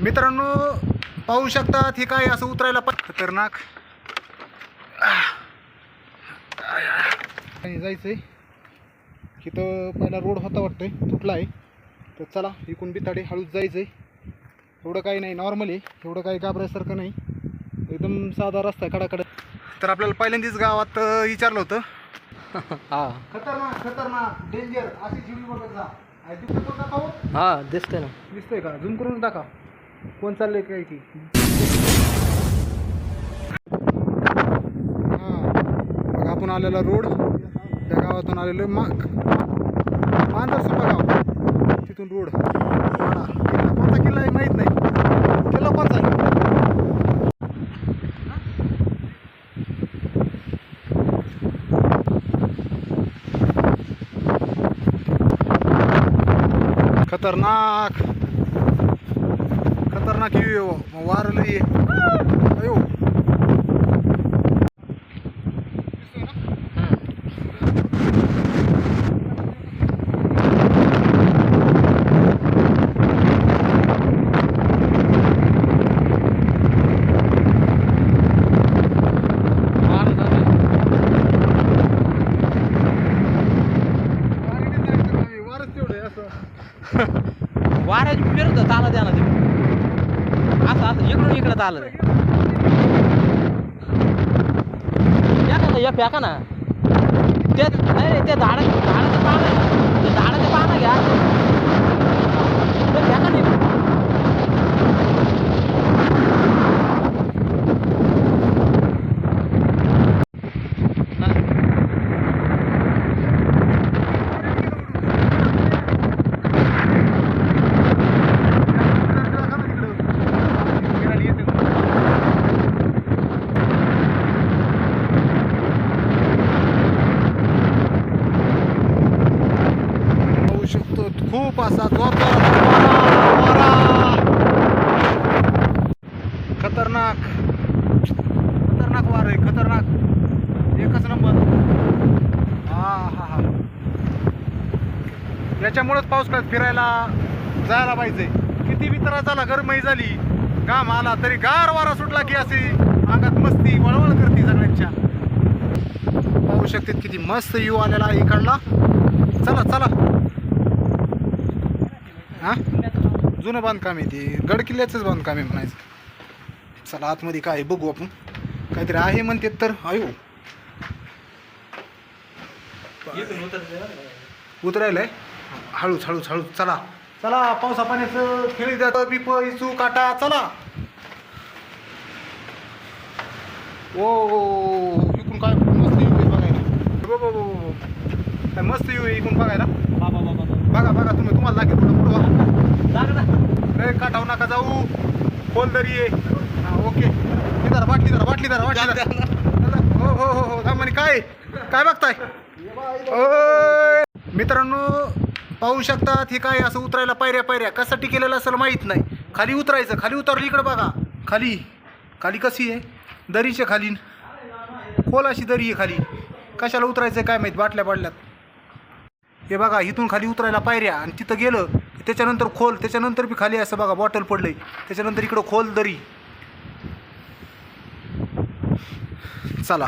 मित्रांनो पाहू शकतात हे काय असं उतरायला पण खतरनाक. जायचंय. तिथं पहिला रोड होता वाटतंय तुटला आहे. तर चला इकून बिताडे हळूच जायचंय. एवढं काही नाही नॉर्मल आहे. एवढं काही घाबरायसारखं नाही. एकदम साधा रस्ता आहे कडाकडा तर आपल्याला पहिल्यांदाच गावात विचारलं होतं. हा. खतरनाक खतरनाक डेंजर अशी जीवी बघत जा. आहे तिकडे कोण दाखव? हा दिसतंय ना. दिसतोय का? झूम करून दाखव. कोण चाललंय काय की? हा. आपण आलेला रोड. त्या गावातून आलेलो मा मांजर सुपा गाव. तिथून रोड. कोणता किल्ला आहे माहीत नाही. किल्ला कोणता आहे? खतरनाक. खतरनाक येऊ. वारलं. ये अयो वारच तेवढं आहे असं वाऱ्याची फिरत चालत द्या ना ते असं असं इकडून इकडं चालत एका ना एक एका ना. ते नाही ते झाड झाडाचं पान आहे झाडाचं पान घ्या ते फेका नाही पाहू शकतो खूप असा जोरदार खतरनाक. खतरनाक वार आहे खतरनाक. एकच नंबर. हा हा हा. याच्यामुळेच पाऊस फिरायला जायला पाहिजे. किती वितरा झाला गरमही झाली. घाम आला तरी गार वारा सुटला की असे अंगात मस्ती वळवळ करते सगळ्यांच्या. पाहू शकते किती मस्त यू आलेला इकडला. चला चला. हा? जुनं बांधकाम आहे ते. गड किल्ल्याचंच बांधकाम आहे म्हणायचं. चला आतमध्ये काय आहे बघू आपण. काहीतरी आहे म्हणते तर आयो. उतरायलंय? हळूच हळूच हळूच. चला. चला पावसा पाण्याचं खेळी द्या बिप इचू काटा. चला. ओ इकून काय? मस्त येऊ बघायला. काय मस्त येऊ इकून बघायला. बाबा बाबा. बघा बघा तुम्ही तुम्हाला लागेल पुढं पुढं लय काटाव नका जाऊ. खोल दरी आहे हा ओके. धरा बाटली धरा बाटली धरा बाटली धरा. हो हो हो हो. काय? काय बघताय. मित्रांनो पाहू शकतात हे काय असं उतरायला पायऱ्या पायऱ्या. कशासाठी केलेलं असेल माहीत नाही. खाली उतरायचं. खाली उतरली इकडं बघा. खाली. खाली कशी आहे? दरीच्या खाली. खोल अशी दरी आहे खाली. कशाला उतरायचं काय माहीत? बाटल्या पडल्यात. हे बघा इथून खाली उतरायला पायऱ्या आणि तिथं गेलं की त्याच्यानंतर खोल त्याच्यानंतर बी खाली असं बघा बॉटल पडलंय. त्याच्यानंतर इकडं खोल दरी. चला.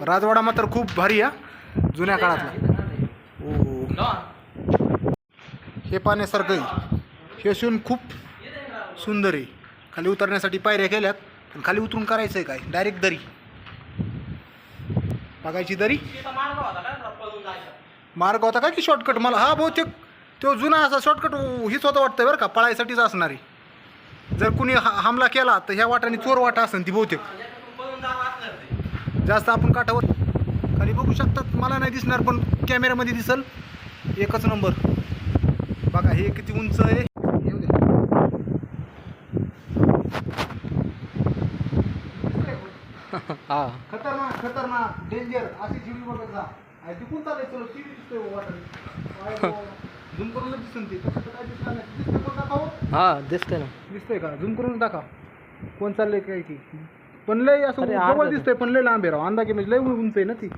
राजवाडा मात्र खूप भारी हा. जुन्या काळातला. ओ हे पाण्यासारखं आहे. हे शिवून खूप सुंदर आहे. खाली उतरण्यासाठी पायऱ्या केल्यात पण खाली उतरून करायचं आहे काय? डायरेक्ट दरी. बघायची दरी. मार्ग होता का की शॉर्टकट मला हा बहुतेक तो जुना असा शॉर्टकट हीच होता वाटतं बरं का पळायसाठीच असणार. जर कुणी हा हमला केला तर ह्या वाटाने चोर वाटा असेल ती बहुतेक. जास्त आपण काठावर खाली बघू शकतात मला नाही दिसणार पण कॅमेऱ्यामध्ये दिसल. एकच नंबर बघा हे किती उंच आहे. येऊ द्या हा. खतरनाक खतरनाक. डेंजर अशी जीवी बघत जा. तिकून चालाय चलो टी व्ही दिसतोय वाटत झूम करून दिसून ते. तसं तर काय दिसणार नाही. दिसतंय कोण दाखव? हा दिसतंय ना. दिसतंय का? झूम करून दाखव. कोण चाललंय काय की? पण लय असं अरे, जवळ अर्धा दिसतंय पण लय लांब आहे राव. अंदाजे म्हणजे लय उंच आहे ना ती.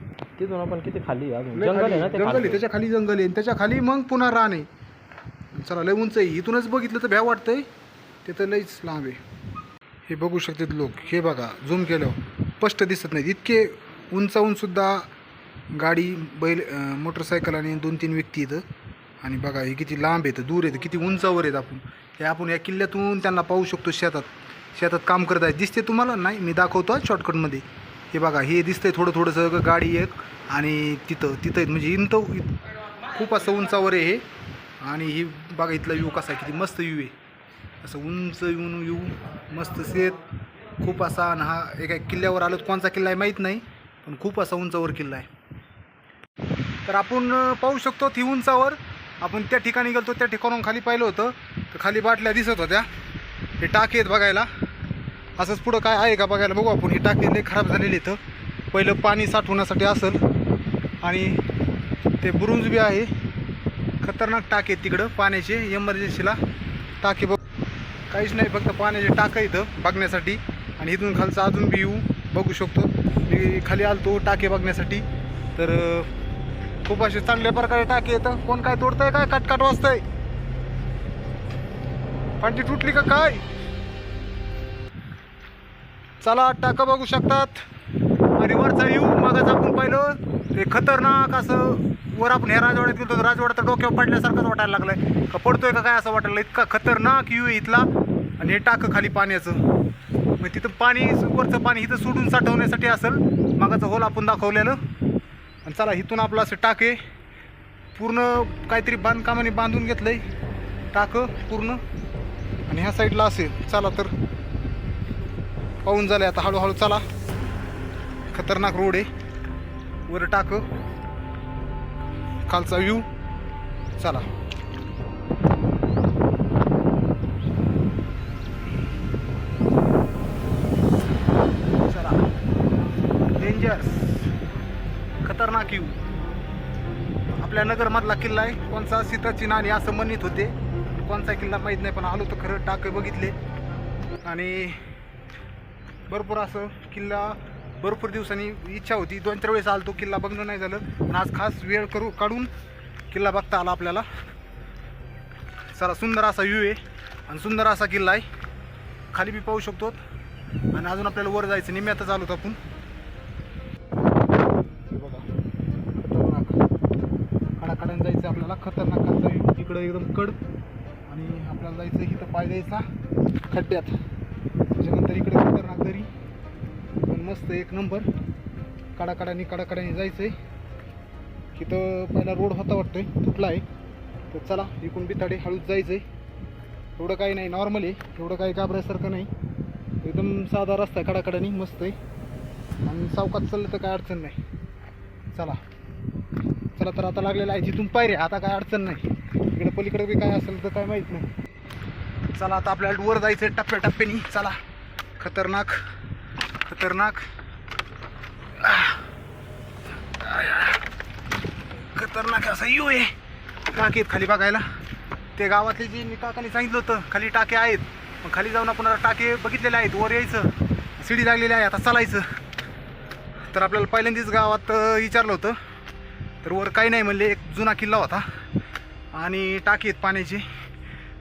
तिथून आपण किती खाली आहे अजून? लय जंगल आहे ना ते जंगल आहे. खाली. त्याच्याखाली जंगल आहे. आणि त्याच्याखाली मग पुन्हा रान आहे. चला लय उंच आहे. इथूनच बघितलं तर भ्या वाटतंय. ते तर लईच लांब आहे. हे बघू शकतात लोक. हे बघा झूम केलं स्पष्ट दिसत नाहीत. इतके उंचावून सुद्धा गाडी बैल मोटरसायकल आणि दोन तीन व्यक्ती इथं. आणि बघा हे किती लांब आहेत दूर आहेत किती उंचावर आहेत आपण. हे आपण या किल्ल्यातून त्यांना पाहू शकतो शेतात. शेतात काम करत आहेत. दिसते तुम्हाला? नाही मी दाखवतो आहे शॉर्टकटमध्ये हे बघा हे दिसतंय थोडं थोडंसं गाडी एक आणि तिथं तिथं म्हणजे इंत खूप असं उंचावर आहे हे. आणि ही बघा इथला व्यू कसा आहे किती मस्त व्यू आहे. असं उंच येऊन येऊ मस्त शेत. खूप असा आणि हा एका किल्ल्यावर आलो कोणचा किल्ला आहे माहीत नाही पण खूप असा उंचावर किल्ला आहे. तर आपण पाहू शकतो ती उंचावर. आपण त्या ठिकाणी गेलो त्या ठिकाणून खाली पाहिलं होतं. तर खाली बाटल्या दिसत होत्या. हे टाके आहेत बघायला. असंच पुढं काय आहे का बघायला बघू आपण. हे टाके लय खराब झालेले इथं पहिलं पाणी साठवण्यासाठी असेल. आणि ते बुरुंज बी आहे. खतरनाक टाके आहेत तिकडं पाण्याचे इमर्जन्सीला टाके बघ. काहीच नाही फक्त पाण्याचे टाकं इथं बघण्यासाठी. आणि इथून खालचं अजून बी येऊ. बघू शकतो. मी खाली आलतो टाके बघण्यासाठी. तर खूप असे चांगल्या प्रकारे टाकी येतं कोण काय तोडतंय काय कटकट वाजतंय? पाणी तुटली का काय? चला टाकं बघू शकतात. आणि वरचा येऊ मगच आपण पाहिलं. ते खतरनाक असं वर आपण हे राजवाड्यात गेलो राजवाडा तर डोक्यावर पडल्यासारखंच वाटायला लागलंय. का पडतोय का काय असं वाटायला इतका खतरनाक येऊ इथला. आणि हे टाकं खाली पाण्याचं. मग तिथं पाणी वरचं पाणी इथं सोडून साठवण्यासाठी असेल. मागाचं होल आपण दाखवलेलं. आणि चला इथून आपलं असं टाके. पूर्ण काहीतरी बांधकामाने बांधून घेतलंय. टाकं पूर्ण. आणि ह्या साईडला असेल. चला तर. पाहून झालंय आता हळूहळू. चला. खतरनाक रोड आहे. वर टाक. खालचा व्ह्यू चला. चला. डेंजर्स खतरनाक आपल्या नगरमधला किल्ला आहे. कोणचा? सीताची नाणी असं म्हणत होते. कोणचा किल्ला माहीत नाही पण आलो तर खरं टाके बघितले. आणि भरपूर असं किल्ला भरपूर दिवसांनी इच्छा होती. दोन चार वेळेस आलो तो किल्ला बघणं नाही झालं. पण आज खास वेळ करू काढून किल्ला बघता आला आपल्याला. सारा सुंदर असा व्ह्यू आहे. आणि सुंदर असा किल्ला आहे. खाली बी पाहू शकतो आणि अजून आपल्याला वर जायचं निम्यातच आलो आपण हे बघा खतरनाक कडाकड्यानं जायचं आपल्याला खतरनाक खालचा व्ह्यू इकडं एकदम कड आणि आपल्याला जायचं इथं पाय द्यायचा खड्ड्यात. त्याच्यानंतर इकडे खतरनाक दरी. पण मस्त एक नंबर. काडाकाड्याने कडाकड्याने जायचं आहे इथं पहिला रोड होता वाटतोय तुटला आहे. तर चला इकून बिताडे हळूच जायचं आहे एवढं काही नाही नॉर्मल आहे. एवढं काही घाबरायसारखं नाही. एकदम साधा रस्ता आहे कडाकड्याने मस्त आहे. आणि सावकात चाललं तर काय अडचण नाही. चला. चला तर आता लागलेला आहे जिथून पायरे आता काय अडचण नाही. इकडे पलीकडे बी काय असेल तर काय माहीत नाही. चला आता आपल्याला वर जायचं आहे टप्प्याटप्प्यानी. चला. खतरनाक. खतरनाक. खतरनाक असा येऊ आहे. टाके आहेत खाली बघायला. ते गावातले जे मी काकाने सांगितलं होतं खाली टाके आहेत. मग खाली जाऊन आपण टाके बघितलेले आहेत. वर यायचं. शिडी लागलेली आहे. आता चालायचं. तर आपल्याला पहिल्यांदाच गावात विचारलं होतं. तर वर काही नाही म्हणले. एक जुना किल्ला होता. आणि टाकी आहेत पाण्याची.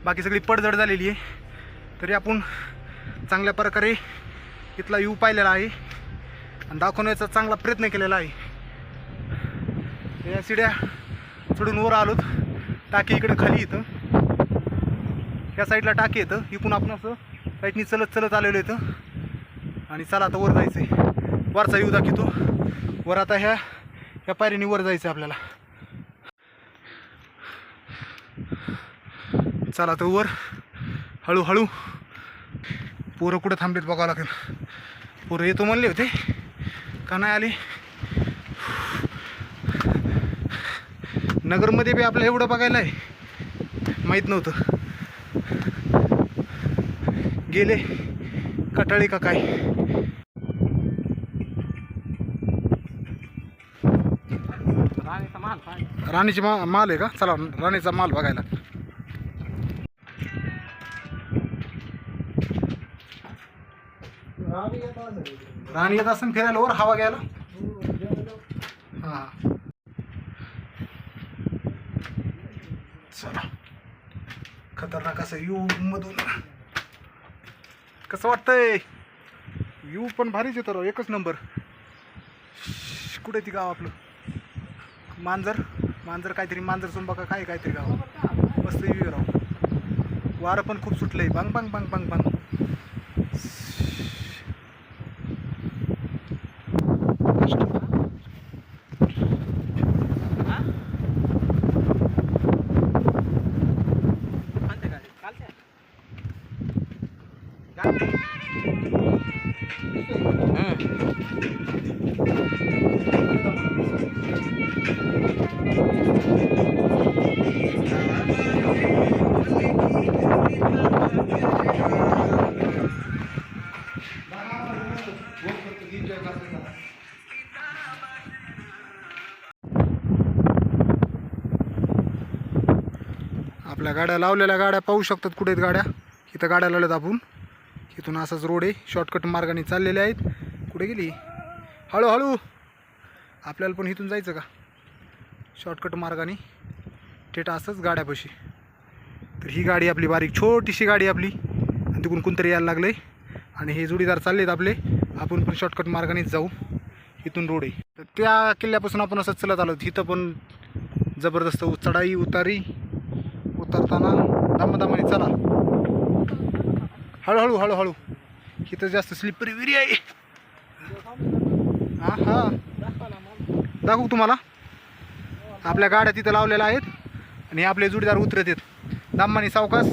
बाकी सगळी पडझड झालेली आहे. तरी आपण चांगल्या प्रकारे इथला यू पाहिलेला आहे. आणि दाखवण्याचा चांगला प्रयत्न केलेला आहे. या शिड्या चढून वर आलोत. टाकी इकडे खाली इथं. या साईडला टाकी येतं इकून आपण असं साईडनी चलत चलत आलेलो येतं आणि चला आता वर जायचं आहे वरचा येऊ दाखवतो. वर आता ह्या ह्या पायरीने वर जायचं आहे आपल्याला. चला तर वर. हळूहळू. पोरं कुठं थांबलेत बघावं लागेल. पोरं येतो म्हणले होते. का नाही आले? नगरमध्ये बी आपलं एवढं बघायला आहे. माहीत नव्हतं. गेले. कटाळी का काय? राणीचा माल राणीची मा माल आहे का? चला राणीचा माल बघायला. राणी येत असेल फिरायला वर हवा घ्यायला? हा. चला. खतरनाक असं यू मधून. कसं वाटतंय? यू पण भारीच येतो राव एकच नंबर. कुठे ती गाव आपलं? मांजर? मांजर काहीतरी मांजर सुंबा का काय काहीतरी गाव? मस्त यू राव. वारं पण खूप सुटलंय. बांग बांग बांग बांग बांग. आपल्या गाड्या लावलेल्या गाड्या पाहू शकतात कुठे आहेत गाड्या. इथं गाड्या लावल्यात आपण. इथून असाच रोड आहे. शॉर्टकट मार्गाने चाललेले आहेत. कुठे गेली? हळूहळू. आपल्याला पण इथून जायचं का? शॉर्टकट मार्गाने. थेट असंच गाड्यापाशी. तर ही गाडी आपली बारीक छोटीशी गाडी आपली. आणि तिकडून कोणतरी यायला लागले आणि हे जोडीदार चाललेत आपले. आपण पण शॉर्टकट मार्गानेच जाऊ इथून रोड आहे. तर त्या किल्ल्यापासून आपण असं चलत आलो. इथं पण जबरदस्त चढाई उतारी उतरताना दमादमाने चला. हळूहळू हळूहळू. इथं जास्त स्लिपरी विरी आहे. हा हा दाखवू तुम्हाला. आपल्या गाड्या तिथं लावलेल्या आहेत आणि आपले जोडीदार उतरत आहेत. दामाने सावकाश